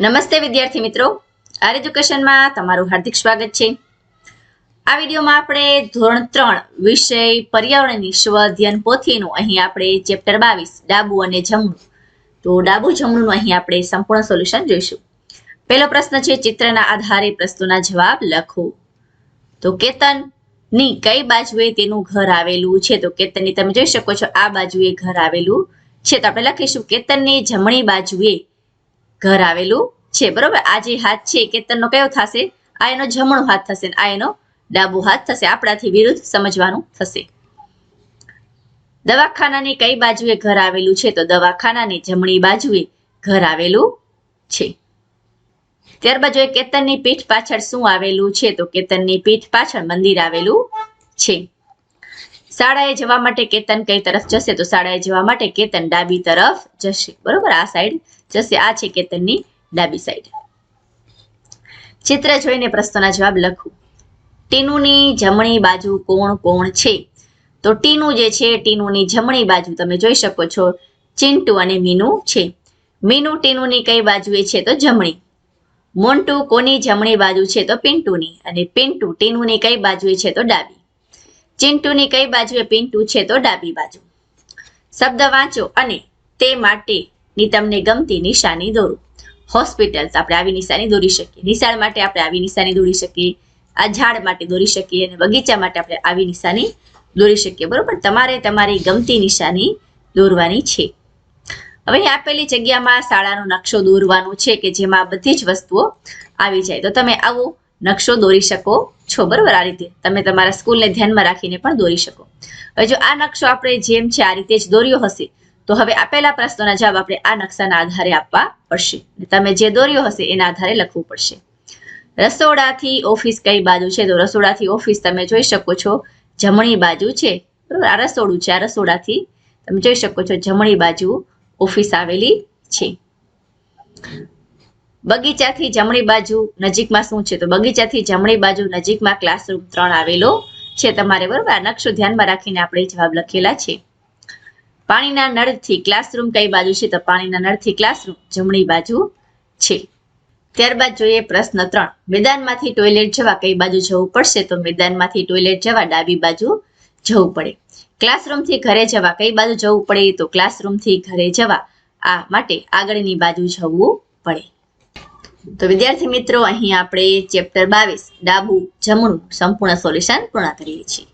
નમસ્તે વિદ્યાર્થી મિત્રો. આર એજ્યુકેશનમાં તમારું હાર્દિક સ્વાગત છે. આ વિડીયોમાં આપણે ધોરણ ત્રણ વિષય પર્યાવરણની સ્વધ્યન પોથીનું અહીં આપણે ચેપ્ટર બાવીસ, ડાબુ અને જમણું. તો ડાબુ જમણુંનું અહીં આપણે સંપૂર્ણ સોલ્યુશન જોઈશું. પહેલો પ્રશ્ન છે, ચિત્રના આધારે પ્રશ્નોના જવાબ લખો. તો કેતનની કઈ બાજુએ તેનું ઘર આવેલું છે? તો કેતનની તમે જોઈ શકો છો, આ બાજુએ ઘર આવેલું છે. તો આપણે લખીશું, કેતનની જમણી બાજુએ ઘર આવેલું છે, બરોબર? આ જે હાથ છે કેતનનો કયો થશે? આ એનો જમણો હાથ થશે આ એનો ડાબો હાથ થશે. આપણાથી વિરુદ્ધ સમજવાનું થશે. દવાખાનાની કઈ બાજુએ ઘર આવેલું છે? તો દવાખાનાની જમણી બાજુએ ઘર આવેલું છે. ત્યારબાદ જોઈએ કેતનની પીઠ પાછળ શું આવેલું છે? તો કેતનની પીઠ પાછળ મંદિર આવેલું છે. શાળાએ જવા માટે કેતન કઈ તરફ જશે તો શાળાએ જવા માટે કેતન ડાબી તરફ જશે. બરોબર? આ સાઈડ જશે. આ છે કેતનની ડાબી સાઈડ ચિત્ર જોઈને પ્રશ્નોના જવાબ લખું. ટીનુની જમણી બાજુ કોણ કોણ છે? તો ટીનું જે છે, ટીનુની જમણી બાજુ તમે જોઈ શકો છો ચિંટુ અને મીનુ છે. મીનુ ટીનુની કઈ બાજુએ છે તો જમણી. મોન્ટુ કોની જમણી બાજુ છે તો પિન્ટુની અને પિન્ટુ ટીનુની કઈ બાજુએ છે તો ડાબી. ચિંટુની કઈ બાજુએ પિન્ટુ છે તો ડાબી બાજુ. શબ્દ વાંચો અને તે માટેની તમને ગમતી નિશાની દોરો. હોસ્પિટલ્સ આપણે આવી નિશાની દોરી શકીએ. નિશાળ માટે આપણે આવી નિશાની દોરી શકીએ. આ ઝાડ માટે દોરી શકીએ અને બગીચા માટે આપણે આવી નિશાની દોરી શકીએ. બરોબર? તમારે તમારી ગમતી નિશાની દોરવાની છે. હવે આપેલી જગ્યામાં શાળાનો નકશો દોરવાનો છે કે જેમાં બધી જ વસ્તુઓ આવી જાય. તો તમે આવો નકશો દોરી શકો છો, બરોબર? આ રીતે. તમે તમારા સ્કૂલને ધ્યાનમાં રાખીને પણ દોરી શકો. હવે જો આ નકશો આપણે જેમ છે, આ રીતે જ દોર્યો હશે, તો હવે આપેલા પ્રશ્નોના જવાબ આપણે આ નકશાના આધારે આપવા પડશે. તમે જે દોર્યો હશે, એના આધારે લખવું પડશે. રસોડાથી ઓફિસ કઈ બાજુ છે? તો રસોડાથી ઓફિસ તમે જોઈ શકો છો, જમણી બાજુ છે. બરોબર? આ રસોડું છે, આ રસોડાથી તમે જોઈ શકો છો, જમણી બાજુ ઓફિસ આવેલી છે. બગીચાથી જમણી બાજુ નજીકમાં શું છે? તો બગીચાથી જમણી બાજુ નજીકમાં ક્લાસરૂમ ત્રણ આવેલો છે તમારે, બરોબર? નકશો ધ્યાનમાં રાખીને આપણે જવાબ લખેલા છે. પાણીના નળથી ક્લાસરૂમ કઈ બાજુ છે? તો પાણીના નળથી ક્લાસરૂમ જમણી બાજુ છે. ત્યારબાદ જોઈએ પ્રશ્ન ત્રણ. મેદાનમાંથી ટોયલેટ જવા કઈ બાજુ જવું પડશે? તો મેદાનમાંથી ટોયલેટ જવા ડાબી બાજુ જવું પડે. ક્લાસરૂમથી ઘરે જવા કઈ બાજુ જવું પડે? તો ક્લાસરૂમથી ઘરે જવા આ માટે આગળની બાજુ જવું પડે. તો વિદ્યાર્થી મિત્રો અહીં આપણે ચેપ્ટર બાવીસ ડાબુ જમણું સંપૂર્ણ સોલ્યુશન પૂર્ણ કરીએ છીએ.